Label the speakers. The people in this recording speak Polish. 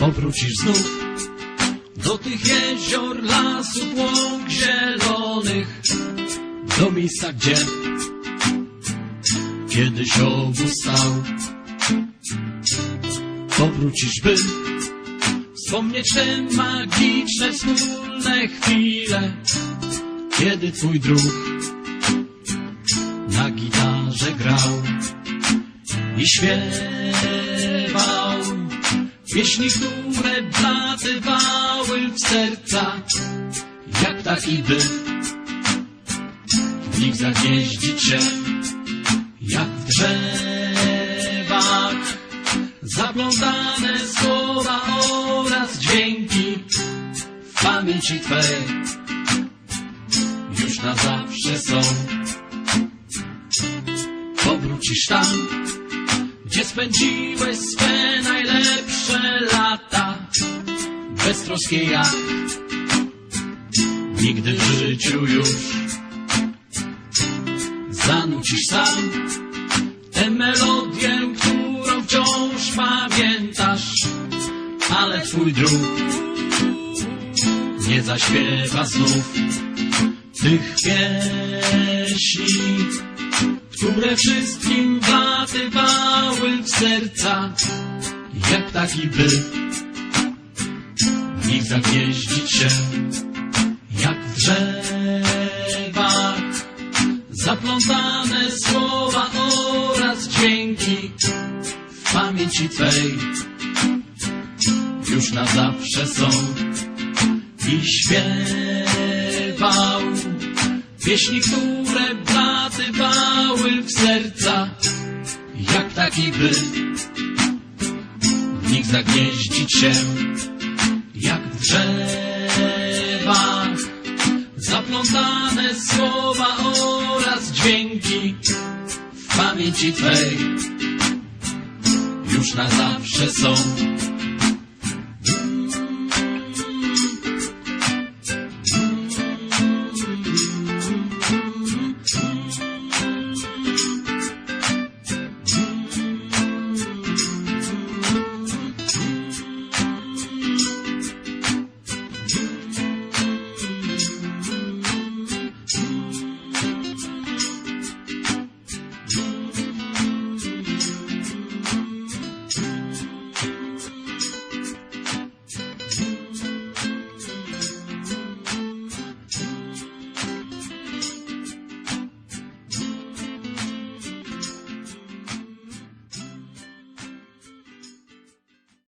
Speaker 1: Powrócisz znów do tych jezior, lasów, łąk zielonych, do miejsca, gdzie kiedyś obóz stał. Powrócisz, by wspomnieć te magiczne, wspólne chwile, kiedy twój druh na gitarze grał i śpiewał pieśni, które wlatywały w serca, jak taki by w nich zagnieździć się, jak w drzewach zaplątane słowa oraz dźwięki w pamięci Twej już na zawsze są. Powrócisz tam, gdzie spędziłeś swe beztroskie jak nigdy w życiu już. Zanucisz sam tę melodię, którą wciąż pamiętasz, ale twój druh nie zaśpiewa znów tych pieśni, które wszystkim wlatywały w serca, jak taki by w nich zagnieździć się, jak w drzewach zaplątane słowa oraz dźwięki w pamięci Twej już na zawsze są. I śpiewał pieśni, które wlatywały w serca, jak taki by nich zagnieździć się, jak w drzewach zaplątane słowa oraz dźwięki w pamięci Twej już na zawsze są.